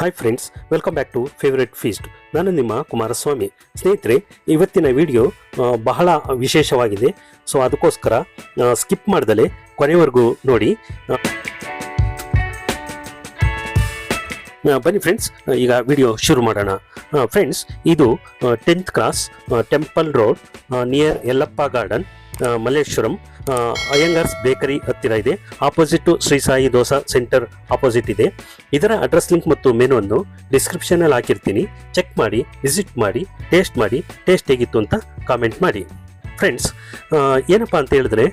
Hi friends welcome back to favourite feast ನಾನು ನಿಮ್ಮ ಕುಮಾರಸ್ವಾಮಿ. ಸ್ನೇಹಿತರೆ, ಇವತ್ತಿನ ವಿಡಿಯೋ ಬಹಳ ವಿಶೇಷವಾಗಿದೆ. ಸೊ ಅದಕ್ಕೋಸ್ಕರ ಸ್ಕಿಪ್ ಮಾಡ್ದಲೆ ಕೊನೆವರೆಗೂ ನೋಡಿ. ಬನ್ನಿ ಫ್ರೆಂಡ್ಸ್ ಈಗ ವಿಡಿಯೋ ಶುರು ಮಾಡೋಣ. ಫ್ರೆಂಡ್ಸ್ ಇದು tenth cross temple road near Yellappa garden Malleshwaram Iyengars bakery ಹತ್ತಿರ ಇದೆ. Opposite Shri Sai dosa centre opposite ಇದೆ. ಇದರ ಅಡ್ರೆಸ್ ಲಿಂಕ್ ಮತ್ತು ಮೆನುವನ್ನು ಡಿಸ್ಕ್ರಿಪ್ಷನ್ ಅಲ್ಲಿ ಹಾಕಿರ್ತೀನಿ. ಚೆಕ್ ಮಾಡಿ ವಿಸಿಟ್ ಮಾಡಿ ಟೇಸ್ಟ್ ಮಾಡಿ ಟೇಸ್ಟ್ ಹೇಗಿತ್ತು ಅಂತ ಕಾಮೆಂಟ್ ಮಾಡಿ. ಫ್ರೆಂಡ್ಸ್ ಏನಪ್ಪಾ ಅಂತ ಹೇಳಿದ್ರೆ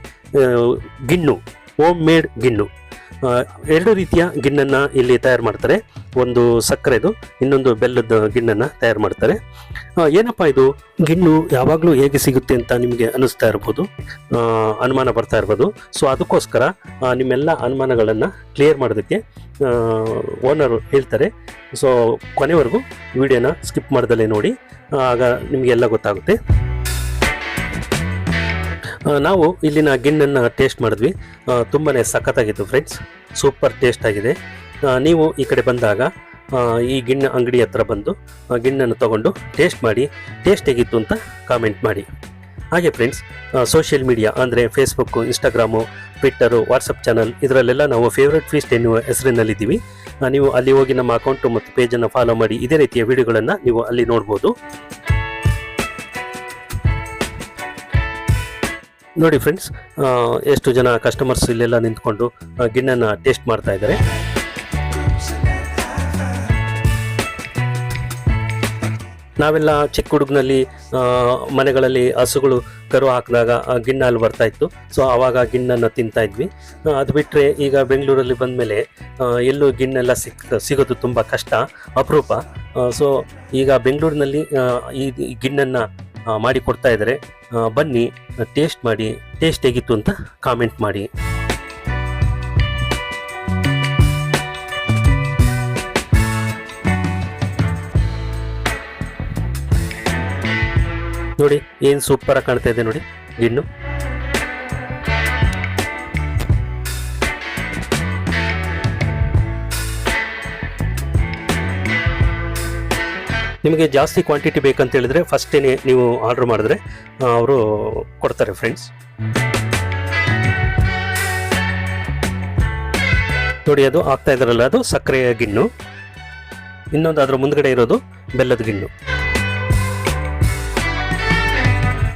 ಗಿಣ್ಣು ಹೋಮ್ ಮೇಡ್ ಗಿಣ್ಣು. ಎರಡು ರೀತಿಯ ಗಿಣ್ಣನ್ನು ಇಲ್ಲಿ ತಯಾರು ಮಾಡ್ತಾರೆ. ಒಂದು ಸಕ್ಕರೆದು, ಇನ್ನೊಂದು ಬೆಲ್ಲದ ಗಿಣ್ಣನ್ನು ತಯಾರು ಮಾಡ್ತಾರೆ. ಏನಪ್ಪ ಇದು? ಗಿಣ್ಣು ಯಾವಾಗಲೂ ಹೇಗೆ ಸಿಗುತ್ತೆ ಅಂತ ನಿಮಗೆ ಅನಿಸ್ತಾ ಇರ್ಬೋದು? ಅನುಮಾನ ಬರ್ತಾ ಇರ್ಬೋದು. ಸೊ ಅದಕ್ಕೋಸ್ಕರ ನಿಮ್ಮೆಲ್ಲ ಅನುಮಾನಗಳನ್ನು ಕ್ಲಿಯರ್ ಮಾಡೋದಕ್ಕೆ ಓನರು ಹೇಳ್ತಾರೆ. ಸೊ ಕೊನೆವರೆಗೂ ವಿಡಿಯೋನ ಸ್ಕಿಪ್ ಮಾಡ್ದಲೇ ನೋಡಿ. ಆಗ ನಿಮಗೆಲ್ಲ ಗೊತ್ತಾಗುತ್ತೆ. ನಾವು ಇಲ್ಲಿನ ಗಿಣ್ಣನ್ನು ಟೇಸ್ಟ್ ಮಾಡಿದ್ವಿ. ತುಂಬಾ ಸಖತ್ತಾಗಿತ್ತು ಫ್ರೆಂಡ್ಸ್ ಸೂಪರ್ ಟೇಸ್ಟ್ ಆಗಿದೆ. ನೀವು ಈ ಕಡೆ ಬಂದಾಗ ಈ ಗಿಣ್ಣ ಅಂಗಡಿ ಹತ್ರ ಬಂದು ಗಿಣ್ಣನ್ನು ತಗೊಂಡು ಟೇಸ್ಟ್ ಮಾಡಿ ಟೇಸ್ಟ್ ಹೇಗಿತ್ತು ಅಂತ ಕಾಮೆಂಟ್ ಮಾಡಿ. ಹಾಗೆ ಫ್ರೆಂಡ್ಸ್ ಸೋಷಿಯಲ್ ಮೀಡಿಯಾ ಅಂದರೆ Facebook Instagram Twitter WhatsApp channel ಇದರಲ್ಲೆಲ್ಲ ನಾವು ಫೇವ್ರೆಟ್ ಫೀಸ್ಟ್ ಎನ್ನುವ ಹೆಸರಿನಲ್ಲಿದ್ದೀವಿ. ನೀವು ಅಲ್ಲಿ ಹೋಗಿ ನಮ್ಮ ಅಕೌಂಟು ಮತ್ತು ಪೇಜನ್ನು ಫಾಲೋ ಮಾಡಿ, ಇದೇ ರೀತಿಯ ವಿಡಿಯೋಗಳನ್ನು ನೀವು ಅಲ್ಲಿ ನೋಡ್ಬೋದು. ನೋಡಿ ಫ್ರೆಂಡ್ಸ್ ಎಷ್ಟು ಜನ ಕಸ್ಟಮರ್ಸ್ ಇಲ್ಲೆಲ್ಲ ನಿಂತ್ಕೊಂಡು ಗಿಣ್ಣನ ಟೇಸ್ಟ್ ಮಾಡ್ತಾ ಇದ್ದಾರೆ. ನಾವೆಲ್ಲ ಚಿಕ್ಕ ಹುಡುಗನಲ್ಲಿ ಮನೆಗಳಲ್ಲಿ ಹಸುಗಳು ಕರು ಹಾಕಿದಾಗ ಗಿಣ್ಣ ಅಲ್ಲಿ ಬರ್ತಾ ಇತ್ತು. ಸೊ ಆವಾಗ ಗಿಣ್ಣನ್ನು ತಿಂತಾ ಇದ್ವಿ. ಅದು ಬಿಟ್ಟರೆ ಈಗ ಬೆಂಗಳೂರಲ್ಲಿ ಬಂದಮೇಲೆ ಎಲ್ಲೂ ಗಿಣ್ಣೆಲ್ಲ ಸಿಕ್, ಸಿಗೋದು ತುಂಬ ಕಷ್ಟ, ಅಪರೂಪ. ಸೊ ಈಗ ಬೆಂಗಳೂರಿನಲ್ಲಿ ಈ ಗಿಣ್ಣನ್ನು ಮಾಡಿ ಕೊಡ್ತಾ ಇದ್ದಾರೆ. ಬನ್ನಿ ಟೇಸ್ಟ್ ಮಾಡಿ ಟೇಸ್ಟ್ ಹೇಗಿತ್ತು ಅಂತ ಕಾಮೆಂಟ್ ಮಾಡಿ. ನೋಡಿ, ಏನು ಸೂಪರಾಗಿ ಕಾಣ್ತಾ ಇದೆ ನೋಡಿ, ಗಿಣ್ಣು. ನಿಮಗೆ ಜಾಸ್ತಿ ಕ್ವಾಂಟಿಟಿ ಬೇಕಂತ ಹೇಳಿದ್ರೆ ಫಸ್ಟೇನೆ ನೀವು ಆರ್ಡರ್ ಮಾಡಿದ್ರೆ ಅವರು ಕೊಡ್ತಾರೆ ಫ್ರೆಂಡ್ಸ್ ನೋಡಿ, ಅದು ಆಗ್ತಾ ಇದ್ರಲ್ಲ, ಅದು ಸಕ್ಕರೆಯ ಗಿಣ್ಣು. ಇನ್ನೊಂದು ಅದರ ಮುಂದ್ಗಡೆ ಇರೋದು ಬೆಲ್ಲದ ಗಿಣ್ಣು.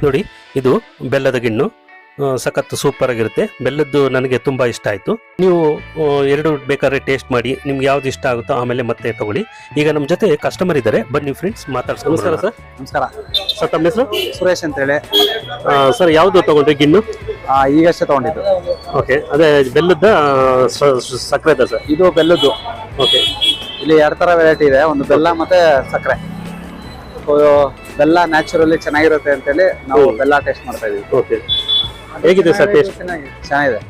ನೋಡಿ, ಇದು ಬೆಲ್ಲದ ಗಿಣ್ಣು. ಸಖತ್ ಸೂಪರ್ ಆಗಿರುತ್ತೆ. ಬೆಲ್ಲದ್ದು ನನಗೆ ತುಂಬ ಇಷ್ಟ ಆಯಿತು. ನೀವು ಎರಡು ಬೇಕಾದ್ರೆ ಟೇಸ್ಟ್ ಮಾಡಿ ನಿಮ್ಗೆ ಯಾವ್ದು ಇಷ್ಟ ಆಗುತ್ತೋ ಆಮೇಲೆ ಮತ್ತೆ ತಗೊಳ್ಳಿ. ಈಗ ನಮ್ಮ ಜೊತೆ ಕಸ್ಟಮರ್ ಇದ್ದಾರೆ. ಬನ್ನಿ ಫ್ರೆಂಡ್ಸ್ ಮಾತಾಡ್ಸೋಣ ನಮಸ್ಕಾರ ಸರ್. ನಮಸ್ಕಾರ. ಸರ್ ತಮ್ಮ ಹೆಸರು? ಸುರೇಶ್ ಅಂತ ಹೇಳಿ. ಸರ್ ಯಾವುದು ತಗೊಂಡ್ರಿ ಗಿನ್ನು ಈಗಷ್ಟೇ ತಗೊಂಡಿದ್ದು. ಓಕೆ ಅದೇ ಬೆಲ್ಲದ ಸಕ್ಕರೆದ ಸರ್? ಇದು ಬೆಲ್ಲದ್ದು. ಓಕೆ. ಇಲ್ಲಿ ಎರಡು ಥರ ವೆರೈಟಿ ಇದೆ. ಒಂದು ಬೆಲ್ಲ ಮತ್ತೆ ಸಕ್ಕರೆ. ಬೆಲ್ಲ ನ್ಯಾಚುರಲಿ ಚೆನ್ನಾಗಿರುತ್ತೆ ಅಂತೇಳಿ ನಾವು ಬೆಲ್ಲ ಟೇಸ್ಟ್ ಮಾಡ್ತಾ ಇದೀವಿ. ಓಕೆ. ಹೇಗಿದೆ ಸರ್ ಟೇಸ್ಟ್ ಚೆನ್ನಾಗಿ- ಚೆನ್ನಾಗಿದೆ.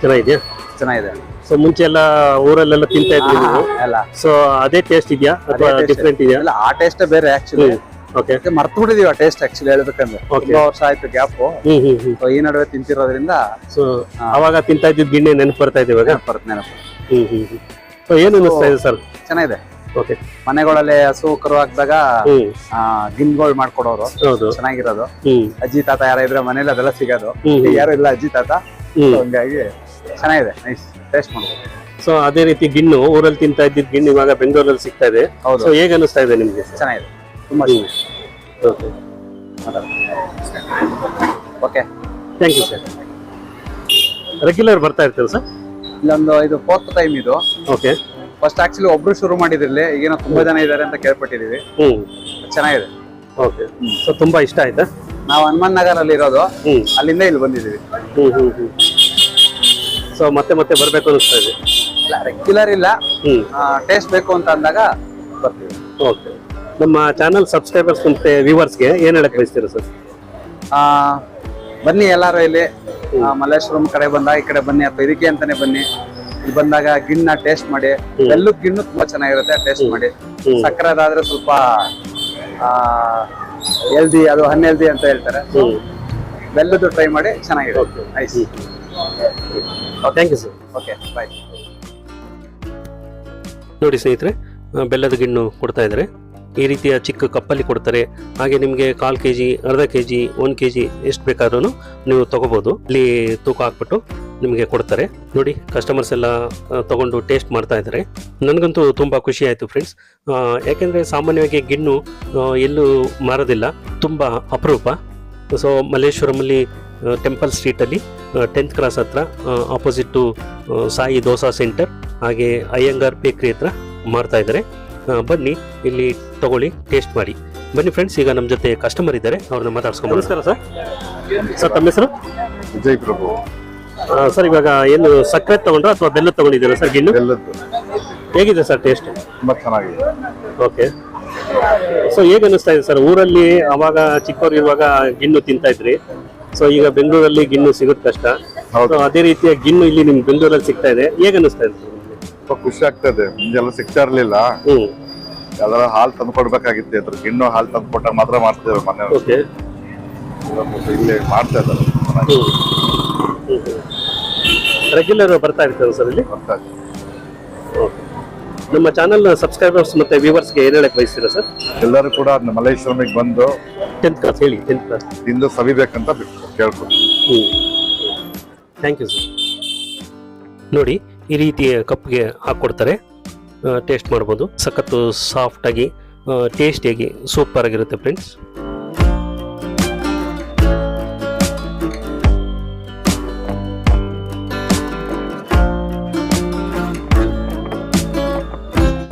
ಚೆನ್ನಾಗಿದೆಯಾ? ಚೆನ್ನಾಗಿದೆ. ಸೊ ಮುಂಚೆ ಎಲ್ಲ ಊರಲ್ಲೆಲ್ಲ ತಿಂತಾ ಇದ್ವಿ ನೀವು? ಎಲ್ಲ. ಸೊ ಅದೇ ಟೇಸ್ಟ್ ಇದೆಯಾ? ಅಥವಾ. ಡಿಫ್ರೆಂಟ್ ಇದೆಯಾ? ಇಲ್ಲ ಆ ಟೇಸ್ಟ್ ಬೇರೆ ಆಕ್ಚುಲಿ ಓಕೆ ಮರ್ತು ಬಿಟ್ಟಿದೀವಿ ಆ ಟೇಸ್ಟ್ ಆಕ್ಚುಲಿ ಹೇಳ್ಬೇಕಂದ್ರೆ. ತುಂಬಾ ವರ್ಷ ಆಯ್ತು ಗ್ಯಾಪ್ ಹ್ಮ್ ಹ್ಮ್ ಹ್ಮ್. ಈ ನಡುವೆ ತಿಂತಿರೋದ್ರಿಂದ ಸೊ ಅವಾಗ ತಿಂತಾ ಇದ್ದಿದ್ ಗಿಣ್ಣೆ ನೆನಪು ಬರ್ತಾ ಇದ್ದೀವಿ ಇವಾಗ? ನೆನಪು ಬರುತ್ತೆ ನೆನಪು. ಹ್ಮ್ ಹ್ಮ್ ಹ್ಮ್. ಸೊ ಏನು ಅನಿಸ್ತಾ ಇದೆ ಸರ್? ಚೆನ್ನಾಗಿದೆ. ಓಕೆ ಮನೆಗಳಲ್ಲಿ ಹಸು ಕರು ಹಾಕಿದಾಗ ಗಿನ್ಗಳು ಮಾಡ್ಕೊಡೋರು. ಚೆನ್ನಾಗಿರೋದು. ಅಜ್ಜಿ ತಾತ ಯಾರ ಇದ್ರೆ ಮನೇಲಿ ಅದೆಲ್ಲ ಸಿಗೋದು. ಯಾರು ಇಲ್ಲ ಅಜ್ಜಿ ತಾತ ಹಂಗಾಗಿ ಚೆನ್ನಾಗಿದೆ. ನೈಸ್ ಟೇಸ್ಟ್ ಮಾಡ್ಬೋದು. ಸೊ ಅದೇ ರೀತಿ ಗಿಣ್ಣು ಊರಲ್ಲಿ ತಿಂತಾ ಇದ್ದಿದ್ ಗಿಣ್ಣು ಇವಾಗ ಬೆಂಗಳೂರಲ್ಲಿ ಸಿಗ್ತಾ ಇದೆ. ಹೌದು. ಸೊ ಹೇಗೆ ಅನಿಸ್ತಾ ಇದೆ ನಿಮ್ಗೆ? ಚೆನ್ನಾಗಿದೆ. ತುಂಬಾ okay thank you sir regular ಬರ್ತಾ ಇರ್ತೀರ ಸರ್ ಇಲ್ಲೊಂದು ಇದು ಫೋರ್ತ್ ಟೈಮ್ ಇದು. ಓಕೆ ಫಸ್ಟ್ ಆಕ್ಚುಲಿ ಒಬ್ರು ಶುರು ಮಾಡಿದ್ರಲ್ಲಿ ಈಗೇನೋ ತುಂಬಾ ಜನ ಇದ್ದಾರೆ ಅಂತ ಕೇಳ್ಪಟ್ಟಿದೀವಿ ಹ್ಮ್. ಚೆನ್ನಾಗಿದೆ. ಓಕೆ ಸೊ ತುಂಬಾ ಇಷ್ಟ ಆಯ್ತಾ? ನಾವು ಹನುಮಾನ್ ನಗರ್ ಅಲ್ಲಿ ಇರೋದು. ಹ್ಮ್. ಅಲ್ಲಿಂದ ಇಲ್ಲಿ ಬಂದಿದೀವಿ ಹ್ಮ್ ಹ್ಮ್ ಹ್ಮ್. ಸೊ ಮತ್ತೆ ಮತ್ತೆ ಬರ್ಬೇಕು ಅನಿಸ್ತಾ ಇದೆ? ರೆಗ್ಯುಲರ್ ಇಲ್ಲ. ಹ್ಮ್. ಟೇಸ್ಟ್ ಬೇಕು ಅಂತ ಅಂದಾಗ ಬರ್ತೀವಿ. ಓಕೆ ನಮ್ಮ ಚಾನಲ್ ಸಬ್ಸ್ಕ್ರೈಬರ್ಸ್ ಮತ್ತೆ ವ್ಯೂವರ್ಸ್ಗೆ ಏನ್ ಹೇಳಕ್ ಬಯಸ್ತೀರಾ ಸರ್ ಆ, ಬನ್ನಿ ಎಲ್ಲಾರು ಇಲ್ಲಿ. ಆ, ಮಲ್ಲೇಶ್ವರಂ ಕಡೆ ಬಂದ ಈ ಕಡೆ ಬನ್ನಿ ಅಥವಾ ಇದಕ್ಕೆ ಅಂತಾನೆ ಬನ್ನಿ. ಇಲ್ಲಿ ಬಂದಾಗ ಗಿಣ್ಣ ಟೇಸ್ಟ್ ಮಾಡಿ ಬೆಲ್ಲದ ಗಿಣ್ಣು ತುಂಬಾ ಚೆನ್ನಾಗಿರುತ್ತೆ ಟೇಸ್ಟ್ ಮಾಡಿ. ಸಕ್ಕರೆ ಸಕ್ಕರೆದಾದ್ರೆ ಸ್ವಲ್ಪ ಹೆಲ್ದಿ ಅದು ಅನ್ಹೆಲ್ದಿ ಅಂತ ಹೇಳ್ತಾರೆ. ಬೆಲ್ಲದ್ದು ಟ್ರೈ ಮಾಡಿ ಚೆನ್ನಾಗಿರುತ್ತೆ. Thank you sir okay bye ನೋಡಿ ಸ್ನೇಹಿತರೆ ಬೆಲ್ಲದ ಗಿಣ್ಣು ಕೊಡ್ತಾ ಇದ್ದಾರೆ. ಈ ರೀತಿಯ ಚಿಕ್ಕ ಕಪ್ಪಲ್ಲಿ ಕೊಡ್ತಾರೆ. ಹಾಗೆ ನಿಮಗೆ ಕಾಲು ಕೆ ಜಿ ಅರ್ಧ ಕೆ ಜಿ ಒಂದು ಕೆ ಜಿ ಎಷ್ಟು ಬೇಕಾದ್ರೂ ನೀವು ತೊಗೋಬೋದು. ಇಲ್ಲಿ ತೂಕ ಹಾಕ್ಬಿಟ್ಟು ನಿಮಗೆ ಕೊಡ್ತಾರೆ. ನೋಡಿ ಕಸ್ಟಮರ್ಸ್ ಎಲ್ಲ ತೊಗೊಂಡು ಟೇಸ್ಟ್ ಮಾಡ್ತಾ ಇದ್ದಾರೆ. ನನಗಂತೂ ತುಂಬ ಖುಷಿ ಆಯಿತು ಫ್ರೆಂಡ್ಸ್ ಯಾಕೆಂದರೆ ಸಾಮಾನ್ಯವಾಗಿ ಗಿಣ್ಣು ಎಲ್ಲೂ ಮಾರೋದಿಲ್ಲ. ತುಂಬ ಅಪರೂಪ. ಸೊ ಮಲ್ಲೇಶ್ವರಮಲ್ಲಿ ಟೆಂಪಲ್ ಸ್ಟ್ರೀಟಲ್ಲಿ ಟೆಂತ್ ಕ್ರಾಸ್ ಹತ್ರ ಆಪೋಸಿಟ್ಟು ಸಾಯಿ ದೋಸಾ ಸೆಂಟರ್ ಹಾಗೆ ಅಯ್ಯಂಗಾರ್ ಬೇಕ್ರಿ ಹತ್ರ ಮಾಡ್ತಾ ಇದ್ದಾರೆ. ಬನ್ನಿ ಇಲ್ಲಿ ತಗೊಳ್ಳಿ ಟೇಸ್ಟ್ ಮಾಡಿ. ಬನ್ನಿ ಫ್ರೆಂಡ್ಸ್ ಈಗ ನಮ್ಮ ಜೊತೆ ಕಸ್ಟಮರ್ ಇದ್ದಾರೆ ಅವ್ರನ್ನ ಮಾತಾಡ್ಸ್ಕೊಂಡು ನಮಸ್ಕಾರ ಸರ್. ಸರ್ ತಮ್ಮ ಹೆಸರು? ವಿಜಯ್ ಪ್ರಭು. ಸರ್ ಇವಾಗ ಏನು ಸಕ್ಕರೆ ತಗೊಂಡ್ರಾ ಅಥವಾ ಬೆಲ್ಲ ತಗೊಂಡಿದ್ದೀರಾ ಸರ್ ಗಿಣ್ಣು? ಹೇಗಿದೆ ಸರ್ ಟೇಸ್ಟ್ ತುಂಬಾ ಚೆನ್ನಾಗಿದೆ. ಓಕೆ. ಸೊ ಹೇಗೆ ಅನಿಸ್ತಾ ಇದೆ ಸರ್ ಊರಲ್ಲಿ ಅವಾಗ ಚಿಕ್ಕವ್ರು ಇರುವಾಗ ಗಿಣ್ಣು ತಿಂತಾ ಇದ್ರಿ. ಸೊ ಈಗ ಬೆಂಗಳೂರಲ್ಲಿ ಗಿಣ್ಣು ಸಿಗುತ್ತೆ ಕಷ್ಟ ಹೌದು. ಸೊ ಅದೇ ರೀತಿಯ ಗಿಣ್ಣು ಇಲ್ಲಿ ನಿಮ್ ಬೆಂಗಳೂರಲ್ಲಿ ಸಿಗ್ತಾ ಇದೆ. ಹೇಗೆ ಅನಿಸ್ತಾ ಇದೆ? ತುಂಬಾ ಖುಷಿ ಆಗ್ತದೆ. ಮುಂದೆಲ್ಲ ಸಿಗ್ತಾ ಇರ್ಲಿಲ್ಲ ಯಾವ್ದಾರ ಹಾಲ್ ತಂದು ಕೊಡ್ಬೇಕಾಗಿತ್ತು ಅದ್ರ ಗಿಣ್ಣು ಹಾಲ್ ತಂದು ಕೊಟ್ಟಾಗ ಮಾತ್ರ ಮಾಡ್ತಿದ್ರು ಮನೆ ಇಲ್ಲಿ ಮಾಡ್ತಾ ಇದ್ದಾರೆ. ರೆಗ್ಯುಲರ್ ಬರ್ತಾ ಇರ್ತಾರೆ ಸರ್ ಇಲ್ಲಿ? ಬರ್ತಾ ಇದೆ. ನಮ್ಮ ಚಾನಲ್ ಸಬ್ಸ್ಕ್ರೈಬರ್ಸ್ ಮತ್ತೆ ವ್ಯೂವರ್ಸ್ಗೆ ಏನ್ ಹೇಳಕ್ ಬಯಸ್ತೀರಾ ಸರ್? ಎಲ್ಲರೂ ಕೂಡ ಮಲೇಶ್ವರಮಿಗೆ ಬಂದು ಟೆಂತ್ ಕ್ಲಾಸ್ ಹೇಳಿ ಟೆಂತ್ ಕ್ಲಾಸ್ ತಿಂದು ಸವಿಬೇಕಂತ ಕೇಳ್ಕೊತೀನಿ ಥ್ಯಾಂಕ್ ಯು ಸರ್ ನೋಡಿ ಈ ರೀತಿಯ ಕಪ್ಗೆ ಹಾಕ್ಕೊಡ್ತಾರೆ ಟೇಸ್ಟ್ ಮಾಡ್ಬೋದು. ಸಖತ್ತು ಸಾಫ್ಟಾಗಿ ಟೇಸ್ಟಿಯಾಗಿ ಸೂಪರ್ ಆಗಿರುತ್ತೆ ಫ್ರೆಂಡ್ಸ್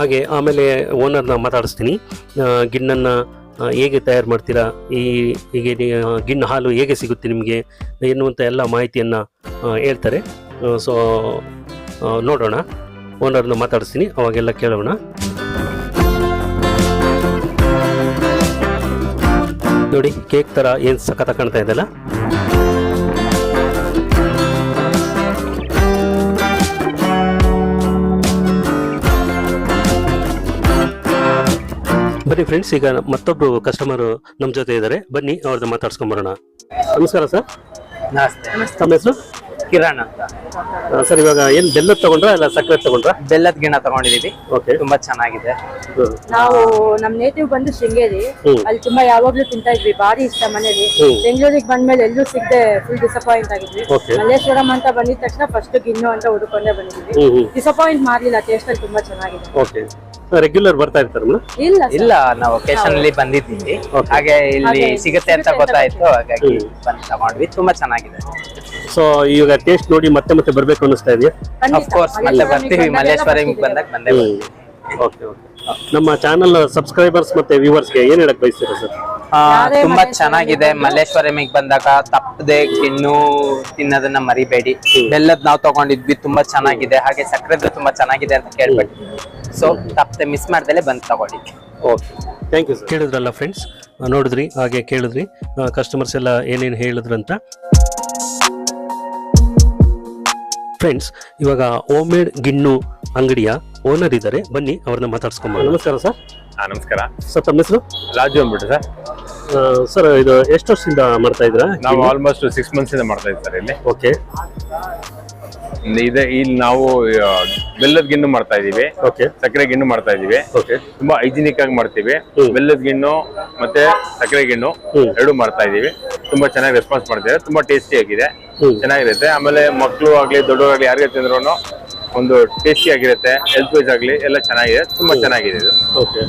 ಹಾಗೆ ಆಮೇಲೆ ಓನರ್ನ ಮಾತಾಡಿಸ್ತೀನಿ. ಗಿಣ್ಣನ್ನು ಹೇಗೆ ತಯಾರು ಮಾಡ್ತೀರಾ? ಈ, ಹೀಗೆ ಗಿಣ್ಣು ಹಾಲು ಹೇಗೆ ಸಿಗುತ್ತೆ ನಿಮಗೆ? ಎನ್ನುವಂಥ ಎಲ್ಲ ಮಾಹಿತಿಯನ್ನು ಹೇಳ್ತಾರೆ. ಸೊ ನೋಡೋಣ. ಓನರ್ನ ಮಾತಾಡಿಸ್ತೀನಿ. ಅವಾಗೆಲ್ಲ ಕೇಳೋಣ. ನೋಡಿ ಕೇಕ್ ಥರ ಏನು ಸಖತ್ತ ಕಾಣ್ತಾ ಇದೆಯಲ್ಲ? ಬನ್ನಿ ಫ್ರೆಂಡ್ಸ್ ಈಗ ಮತ್ತೊಬ್ರು ಕಸ್ಟಮರ್ ನಮ್ಮ ಜೊತೆ ಇದ್ದಾರೆ. ಬನ್ನಿ ಅವ್ರದ್ದು ಮಾತಾಡ್ಸ್ಕೊಂಬರೋಣ ನಮಸ್ಕಾರ ಸರ್. ನಮಸ್ತೆ. ತಮ್ಮ ಹೆಸರು? ಕಿರಣ್ ಅಂತ. ಸರ್ ಇವಾಗ ಏನ್ ಬೆಲ್ಲ ತಗೊಂಡ್ರಾ ಇಲ್ಲ ಸಕ್ಕರೆ ತಗೊಂಡ್ರಾ? ಬೆಲ್ಲದ ಗಿಣ ತಗೊಂಡಿದೀವಿ. ಓಕೆ ತುಂಬಾ ಚೆನ್ನಾಗಿದೆ. ನಾವು ನಮ್ ನೇತಿವ್ ಬಂದು ಶೃಂಗೇರಿ. ಹ್ಮ್. ಅಲ್ಲಿ ತುಂಬಾ ಯಾವಾಗ್ಲೂ ತಿಂತಾ ಇದ್ವಿ ಬಾರಿ ಇಷ್ಟ ಮನೇಲಿ. ಹ್ಮ್. ಬೆಂಗಳೂರಿಗೆ ಬಂದ್ಮೇಲೆ ಎಲ್ಲೂ ಸಿಗದೆ ಫುಲ್ ಡಿಸಪಾಯಿಂಟ್ ಆಗಿದ್ವಿ. Okay. ಮಲ್ಲೇಶ್ವರಂ ಅಂತ ಬಂದಿದ ತಕ್ಷಣ ಫಸ್ಟ್ ಗಿನ್ನು ಅಂತ ಹುಡುಕೊಂಡೇ ಬಂದಿದ್ವಿ. ಹ್ಮ್ ಹ್ಮ್. ಡಿಸಪಾಯಿಂಟ್ ಮಾಡ್ಲಿಲ್ಲ ಟೇಸ್ಟ್ ಅಲ್ಲಿ ತುಂಬಾ ಚೆನ್ನಾಗಿದೆ. ಓಕೆ ರೆಗ್ಯುಲರ್ ಬರ್ತಾ ಇರ್ತಾರೆ ಮೇಡಮ್? ಇಲ್ಲ sir. ಇಲ್ಲ ನಾವು ಒಕೇಶನ್ ಅಲ್ಲಿ ಬಂದಿದ್ದೀವಿ. Okay. ಹಾಗೆ ಇಲ್ಲಿ ಹಾಗೆ ಸಿಗುತ್ತೆ ಅಂತ ಸಿಗುತ್ತೆ ಅಂತ ಗೊತ್ತಾಯ್ತು ಹಾಗಾಗಿ ಹ್ಮ್. ಬಂದು ತಗೊಂಡ್ವಿ ತುಂಬಾ ಚೆನ್ನಾಗಿದೆ. ಸೊ ಇವಾಗ ಟೇಸ್ಟ್ ನೋಡಿ ಮತ್ತೆ ಮತ್ತೆ ಬರ್ಬೇಕು ಅನ್ನಿಸ್ತಾ ಇದೆಯಾ? ಖಂಡಿತ. ಅಫ್ ಕೋರ್ಸ್ ಮತ್ತೆ ಬರ್ತೀವಿ. ಬಂದಾಗೆಲ್ಲ ಮಲ್ಲೇಶ್ವರಂ ಬಂದಾಗ ಬಂದೇ ಬರ್ತೀವಿ. ಓಕೆ ಓಕೆ ನಮ್ಮ ಚಾನಲ್ ಸಬ್ಸ್ಕ್ರೈಬರ್ಸ್ ಮತ್ತೆ ವ್ಯೂವರ್ಸ್ಗೆ ಏನ್ ಹೇಳಕ್ ಬಯಸ್ತೀರಾ ಸರ್ ಆ, ತುಂಬಾ ಚೆನ್ನಾಗಿದೆ. ಮಲ್ಲೇಶ್ವರ ಮಲ್ಲೇಶ್ವರಮಿಗೆ ಬಂದಾಗ ತಪ್ಪದೆ ಇನ್ನು ತಿನ್ನೋದನ್ನ ಮರಿಬೇಡಿ. ಬೆಲ್ಲದ್ ನಾವು ತಗೊಂಡಿದ್ವಿ ತುಂಬಾ ಚೆನ್ನಾಗಿದೆ. ಹಾಗೆ ಸಕ್ಕರೆದ್ದು ತುಂಬಾ ಚೆನ್ನಾಗಿದೆ ಅಂತ ಕೇಳ್ಬಿಟ್ಟು. ಸೊ ತಪ್ಪದೆ ಮಿಸ್ ಮಾಡ್ದಲೆ ಬಂದು ತಗೊಳ್ಳಿ ಓಕೆ ಥ್ಯಾಂಕ್ ಯು ಸರ್ ಕೇಳಿದ್ರಲ್ಲ ಫ್ರೆಂಡ್ಸ್ ನೋಡಿದ್ರಿ ಹಾಗೆ ಕೇಳಿದ್ರಿ. ಕಸ್ಟಮರ್ಸ್ ಎಲ್ಲ ಏನೇನು ಹೇಳಿದ್ರಂತ. ಫ್ರೆಂಡ್ಸ್ ಇವಾಗ ಹೋಮ್ ಮೇಡ್ ಗಿಣ್ಣು ಅಂಗಡಿಯ ಓನರ್ ಇದ್ದಾರೆ. ಬನ್ನಿ ಅವ್ರನ್ನ ಮಾತಾಡ್ಸ್ಕೊಂಬೋದು ನಮಸ್ಕಾರ ಸರ್. ನಮಸ್ಕಾರ. ಸರ್ ತಮ್ಮ ಹೆಸರು? ರಾಜು ಅಂದ್ಬಿಟ್ಟು ಸರ್. ಸರ್ ಇದು ಎಷ್ಟು ವರ್ಷದಿಂದ ಮಾಡ್ತಾ ಇದ್ರ ನಾವು ಆಲ್ಮೋಸ್ಟ್ ಸಿಕ್ಸ್ ಮಂತ್ಸ್ ಇಂದ ಮಾಡ್ತಾ ಇದ್ದೀವಿ ಸರ್ ಇಲ್ಲಿ. ಓಕೆ ಇದೆ. ಇಲ್ಲಿ ನಾವು ಬೆಲ್ಲದ ಗಿಣ್ಣು ಮಾಡ್ತಾ ಇದೀವಿ ಓಕೆ ಸಕ್ಕರೆ ಗಿಣ್ಣು ಮಾಡ್ತಾ ಇದೀವಿ ತುಂಬಾ ಹೈಜಿನಿಕ್ ಆಗಿ ಮಾಡ್ತೀವಿ. ಬೆಲ್ಲದ ಗಿಣ್ಣು ಮತ್ತೆ ಸಕ್ಕರೆ ಗಿಣ್ಣು ಎರಡು ಮಾಡ್ತಾ ಇದೀವಿ ತುಂಬಾ ಚೆನ್ನಾಗಿ ರೆಸ್ಪಾನ್ಸ್ ಮಾಡ್ತಿದ್ದಾರೆ. ತುಂಬಾ ಟೇಸ್ಟಿ ಆಗಿದೆ. ಚೆನ್ನಾಗಿರುತ್ತೆ. ಆಮೇಲೆ ಮಕ್ಕಳು ಆಗ್ಲಿ ದೊಡ್ಡವರಾಗ್ಲಿ ಯಾರಿಗೆ ತಿಂದ್ರು ಒಂದು ಟೇಸ್ಟಿ ಆಗಿರುತ್ತೆ ಹೆಲ್ತ್ ವೈಸ್ ಆಗಲಿ ಎಲ್ಲ ಚೆನ್ನಾಗಿದೆ ತುಂಬಾ ಚೆನ್ನಾಗಿದೆ ಇದು. ಓಕೆ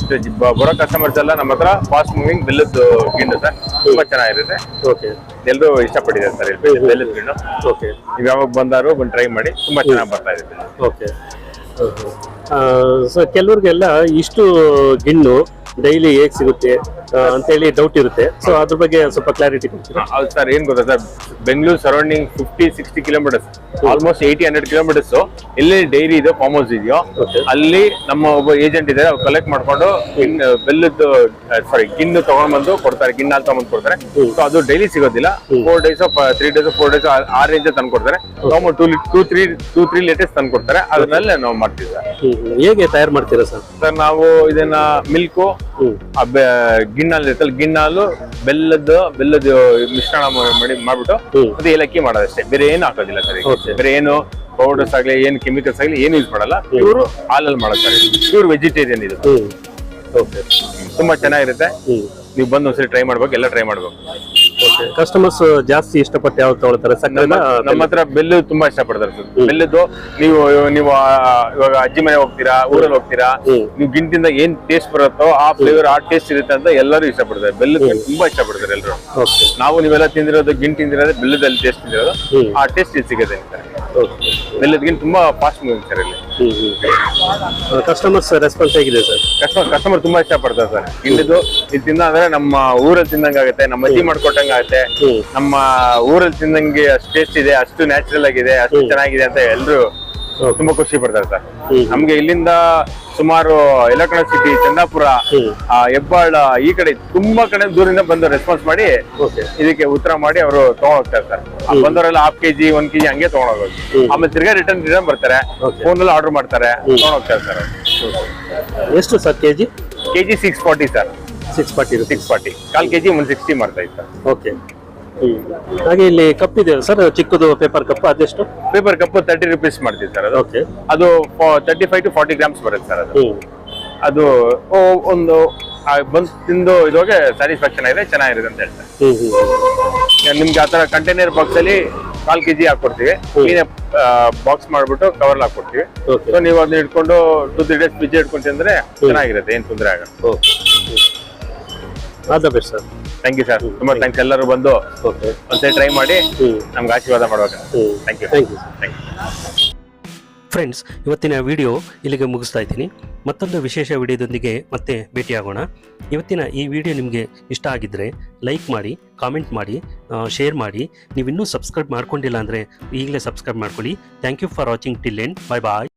ಬರೋ ಕಸ್ಟಮರ್ಸ್ ಎಲ್ಲ ನಮ್ಮ ಹತ್ರ ಫಾಸ್ಟ್ ಮೂವಿಂಗ್ ಬೆಲ್ಲದ ಗಿಂಡು ಸರ್ ತುಂಬಾ ಚೆನ್ನಾಗಿರುತ್ತೆ. ಓಕೆ ಎಲ್ಲರೂ ಇಷ್ಟಪಟ್ಟಿದ್ದಾರೆ ಸರ್ ಇಲ್ಲಿ ಬೆಲ್ಲದ ಗಿಂಡು. ಓಕೆ ನೀವು ಯಾವಾಗ ಬಂದಾರು ಬಂದು ಟ್ರೈ ಮಾಡಿ ತುಂಬಾ ಚೆನ್ನಾಗಿ ಬರ್ತಾ ಇದೆ. ಓಕೆ ಸೊ ಕೆಲವ್ರಿಗೆಲ್ಲ ಇಷ್ಟು ಗಿಣ್ಣು ಡೈಲಿ ಹೇಗೆ ಸಿಗುತ್ತೆ ಅಂತ ಅಂತೇಳಿ ಡೌಟ್ ಇರುತ್ತೆ. ಸೊ ಅದ್ರ ಬಗ್ಗೆ ಸ್ವಲ್ಪ ಕ್ಲಾರಿಟಿ ಕೊಡ್ತೀರಾ? ಹೌದು ಸರ್ ಏನ್ ಗೊತ್ತಾ sir? Bengaluru surrounding fifty sixty kilometres almost eighty hundred kilometres ಎಲ್ಲಿ ಡೈರಿ ಇದೆಯೋ ಫಾರ್ಮ್ ಹೌಸ್ ಇದೆಯೋ ಅಲ್ಲಿ ನಮ್ಮ ಒಬ್ಬ ಏಜೆಂಟ್ ಇದ್ದಾರೆ ಅವ್ರು ಕಲೆಕ್ಟ್ ಮಾಡ್ಕೊಂಡು ಬೆಲ್ಲದ್ದು ಸಾರಿ ಗಿಣ್ಣು ತಗೊಂಡ್ ಬಂದು ಕೊಡ್ತಾರೆ ಗಿನ್ ಅಂತ ತಗೊಂಡ್ ಕೊಡ್ತಾರೆ. ಸೊ ಅದು ಡೈಲಿ ಸಿಗೋದಿಲ್ಲ. Four days three days four days ಆ ರೇಂಜ್ ತಂದು ಕೊಡ್ತಾರೆ. Two three two three latest ತಂದು ಕೊಡ್ತಾರೆ. ಅದನ್ನೆಲ್ಲ ನಾವು ಮಾಡ್ತೀವಿ ಸರ್. ಹೇಗೆ ತಯಾರು ಮಾಡ್ತೀರಾ ಸರ್? ಸರ್ ನಾವು ಇದನ್ನ ಮಿಲ್ಕು ಗಿಣ್ಣಲ್ಲಿ ಇರ್ತಲ್ಲ ಗಿಣ್ಣಾಲು ಬೆಲ್ಲದ ಬೆಲ್ಲದ ಮಿಶ್ರಣ ಮಾಡಿ ಮಾಡ್ಬಿಟ್ಟು ಅದೇ ಮತ್ತೆ ಏಲಕ್ಕಿ ಮಾಡೋದಷ್ಟೇ. ಬೇರೆ ಏನು ಹಾಕೋದಿಲ್ಲ ಸರ್. ಬೇರೆ ಏನು ಪೌಡರ್ಸ್ ಆಗ್ಲಿ ಏನ್ ಕೆಮಿಕಲ್ಸ್ ಆಗಲಿ ಏನು ಯೂಸ್ ಮಾಡಲ್ಲ. ಇವರು ಹಾಲಲ್ಲಿ ಮಾಡ್ತಾರೆ ಇವರು ವೆಜಿಟೇರಿಯನ್ ಇದು. ತುಂಬಾ ಚೆನ್ನಾಗಿರುತ್ತೆ. ನೀವು ಬಂದು ಒಂದ್ಸರಿ ಟ್ರೈ ಮಾಡ್ಬೇಕು ಎಲ್ಲ ಟ್ರೈ ಮಾಡ್ಬೇಕು. ಕಸ್ಟಮರ್ಸ್ ಜಾಸ್ತಿ ಇಷ್ಟಪಟ್ಟು ಯಾವ್ದು ತಗೊಳ್ತಾರೆ? ಸಕ್ಕರೆ ನಮ್ಮ ಹತ್ರ ಬೆಲ್ಲು ತುಂಬಾ ಇಷ್ಟಪಡ್ತಾರೆ ಸರ್. ಬೆಲ್ಲದ್ದು ನೀವು ನೀವು ಇವಾಗ ಅಜ್ಜಿ ಮನೆ ಹೋಗ್ತೀರಾ ಊರಲ್ಲಿ ಹೋಗ್ತೀರಾ ನೀವು ಗಿಂಟಿಂದ ಏನ್ ಟೇಸ್ಟ್ ಬರುತ್ತೋ ಆ ಫ್ಲೇವರ್ ಆ ಟೇಸ್ಟ್ ಇರುತ್ತೆ ಅಂತ ಎಲ್ಲರೂ ಇಷ್ಟಪಡ್ತಾರೆ. ಬೆಲ್ಲದ ತುಂಬಾ ಇಷ್ಟಪಡ್ತಾರೆ ಎಲ್ಲರೂ ನಾವು ನೀವೆಲ್ಲ ತಿಂದಿರೋದು ಗಿಂಟಿ ತಿಂದಿರೋದು ಬೆಲ್ಲದಲ್ಲಿ ಟೇಸ್ಟ್ ತಿಂದಿರೋದು ಆ ಟೇಸ್ಟ್ ಇಲ್ಲಿ ಸಿಗುತ್ತೆ ಬೆಲ್ಲದ್ಗಿಂತ ತುಂಬಾ ಫಾಸ್ಟ್ ಮೂವಿಂಗ್ ಸರ್ ಇಲ್ಲಿ. ಕಸ್ಟಮರ್ಸ್ ರೆಸ್ಪಾನ್ಸ್ ಹೇಗಿದೆ ಸರ್? ಕಸ್ಟಮರ್ ಕಸ್ಟಮರ್ ತುಂಬಾ ಇಷ್ಟಪಡ್ತಾರೆ ಸರ್. ಇಲ್ಲಿದ್ದು ಇದು ಅಂದ್ರೆ ನಮ್ಮ ಊರಲ್ಲಿ ತಿಂದಂಗಾಗುತ್ತೆ ನಮ್ಮ ಅಜ್ಜಿ ಮಾಡ್ಕೊಟ್ಟಂಗ ಆಗುತ್ತೆ. ನಮ್ಮ ಊರಲ್ಲಿ ತಿಂದಂಗೆ ಅಷ್ಟು ಟೇಸ್ಟ್ ಇದೆ ಅಷ್ಟು ನ್ಯಾಚುರಲ್ ಆಗಿದೆ ಅಷ್ಟು ಚೆನ್ನಾಗಿದೆ ಅಂತ ಎಲ್ಲರೂ ತುಂಬಾ ಖುಷಿ ಪಡ್ತಾರೆ ಸರ್. ನಮ್ಗೆ ಇಲ್ಲಿಂದ ಸುಮಾರು ಎಲೆಕ್ಟ್ರಾನಿಕ್ ಸಿಟಿ ಚಂದಾಪುರ ಹೆಬ್ಬಾಳ ಈ ಕಡೆ ತುಂಬಾ ಕಡೆ ದೂರಿಂದ ಬಂದು ರೆಸ್ಪಾನ್ಸ್ ಮಾಡಿ ಇದಕ್ಕೆ ಉತ್ತರ ಮಾಡಿ ಅವರು ತಗೊಂಡೋಗ್ತಾರೆ ಸರ್. ಬಂದವರೆಲ್ಲ ಹಾಫ್ ಕೆಜಿ ಒಂದ್ ಕೆಜಿ ಹಂಗೆ ತಗೊಂಡೋಗೋದು. ಆಮೇಲೆ ತಿರ್ಗಾ ರಿಟರ್ನ್ ರಿಟರ್ನ್ ಬರ್ತಾರೆ. ಫೋನ್ ಅಲ್ಲಿ ಆರ್ಡರ್ ಮಾಡ್ತಾರೆ ತಗೊಂಡೋಗ್ತಾರೆ ಸರ್ ಎಷ್ಟು sir K G KG six forty sir. Six forty six forty ಕಾಲ್ ಕೆಜಿ ಒನ್ ಸಿಕ್ಸ್ಟಿ ಮಾಡ್ತಾ ಇತ್ತು ಓಕೆ ಹಾಗೆ ಇಲ್ಲಿ ಕಪ್ ಇದೆ ಸರ್ ಚಿಕ್ಕದು ಪೇಪರ್ ಕಪ್ ಅದೆಷ್ಟು? ಪೇಪರ್ ಕಪ್ ತರ್ಟಿ ರುಪೀಸ್ ಮಾಡ್ತೀವಿ ಸರ್ ಅದು. ಓಕೆ ಅದು thirty five to forty grams ಬರುತ್ತೆ ಸರ್ ಅದು. ಅದು ಒಂದು ಆ ಬಂದು ತಿಂದು ಇದೋಗೆ ಸ್ಯಾಟಿಸ್ಫ್ಯಾಕ್ಷನ್ ಆಗಿದೆ ಚೆನ್ನಾಗಿರುತ್ತೆ ಅಂತ ಹೇಳ್ತಾರೆ. ನಿಮ್ಗೆ ಆತರ ಕಂಟೈನರ್ ಬಾಕ್ಸ್ ಅಲ್ಲಿ ಕಾಲ್ ಕೆಜಿ ಹಾಕೊಡ್ತೀವಿ. ನೀನೇ ಬಾಕ್ಸ್ ಮಾಡ್ಬಿಟ್ಟು ಕವರ್ ಹಾಕೊಡ್ತೀವಿ. ಓಕೆ ಸೊ ನೀವು ಅದನ್ನ ಇಟ್ಕೊಂಡು ಟೂ ತ್ರೀ ಡೇಸ್ ಫ್ರಿಜ್ ಇಟ್ಕೊಂಡು ತಿಂದ್ರೆ ಚೆನ್ನಾಗಿರುತ್ತೆ ಏನು ತೊಂದರೆ ಆಗಲ್ಲ. Okay all the best sir thank you sir ತುಂಬಾ ಥ್ಯಾಂಕ್ಸ್ ಎಲ್ಲರೂ ಬಂದು ಒಂದ್ಸರಿ ಟ್ರೈ ಮಾಡಿ ಹ್ಮ್ ನಮ್ಗೆ ಆಶೀರ್ವಾದ ಮಾಡ್ಬೇಕು thank you thank you thank you friends ಇವತ್ತಿನ ವಿಡಿಯೋ ಇಲ್ಲಿಗೆ ಮುಗಿಸ್ತಾ ಇದ್ದೀನಿ. ಮತ್ತೊಂದು ವಿಶೇಷ ವಿಡಿಯೋದೊಂದಿಗೆ ಮತ್ತೆ ಭೇಟಿಯಾಗೋಣ. ಇವತ್ತಿನ ಈ ವಿಡಿಯೋ ನಿಮಗೆ ಇಷ್ಟ ಆಗಿದ್ದರೆ ಲೈಕ್ ಮಾಡಿ ಕಾಮೆಂಟ್ ಮಾಡಿ ಶೇರ್ ಮಾಡಿ. ನೀವು ಇನ್ನೂ ಸಬ್ಸ್ಕ್ರೈಬ್ ಮಾಡ್ಕೊಂಡಿಲ್ಲ ಅಂದರೆ ಈಗಲೇ ಸಬ್ಸ್ಕ್ರೈಬ್ ಮಾಡ್ಕೊಳ್ಳಿ. Thank you for watching till end bye bye